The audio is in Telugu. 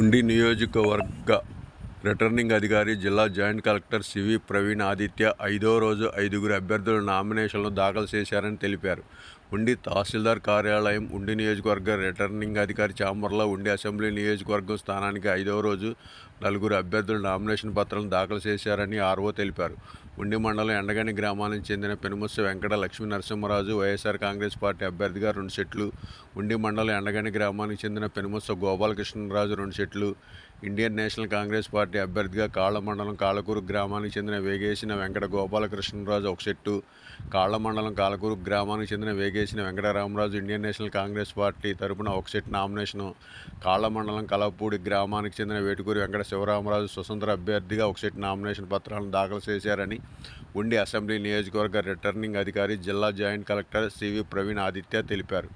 ఉండి నియోజకవర్గ రిటర్నింగ్ అధికారి జిల్లా joint collector CV Praveen Aditya ఐదో రోజు ఐదుగురు అభ్యర్థులు నామినేషన్లు దాఖలు చేశారని తెలిపారు. ఉండి తహసీల్దార్ కార్యాలయం ఉండి నియోజకవర్గ రిటర్నింగ్ అధికారి చాంబర్లో ఉండి అసెంబ్లీ నియోజకవర్గం స్థానానికి ఐదవ రోజు నలుగురు అభ్యర్థులు నామినేషన్ పత్రాలను దాఖలు చేశారని ఆర్ఓ తెలిపారు. ఉండి మండలం ఎండగని గ్రామానికి చెందిన Penumassu Venkata Lakshmi Narasimharaju YSR Congress party అభ్యర్థిగా రెండు సెట్లు ఉండి మండలం ఎండగని గ్రామానికి చెందిన పెనుమస్సు గోపాలకృష్ణరాజు రెండు సెట్లు ఇండియన్ నేషనల్ కాంగ్రెస్ పార్టీ అభ్యర్థిగా కాళ్ళ మండలం కాళ్ళకూరు గ్రామానికి చెందిన వేగేసిన వెంకట గోపాలకృష్ణరాజు ఒక సెట్టు కాళ్ళ మండలం కాళ్ళకూరు గ్రామానికి చెందిన Vegesina Venkataramaraju Indian National Congress party తరపున ఒక సెట్ నామినేషను కాళ్ళ మండలం కలపూడి గ్రామానికి చెందిన వేటుకూరి వెంకట శివరామరాజు స్వతంత్ర అభ్యర్థిగా ఒక సెట్ నామినేషన్ పత్రాలను దాఖలు చేశారని ఉండి అసెంబ్లీ నియోజకవర్గ రిటర్నింగ్ అధికారి జిల్లా joint collector CV Praveen Aditya తెలిపారు.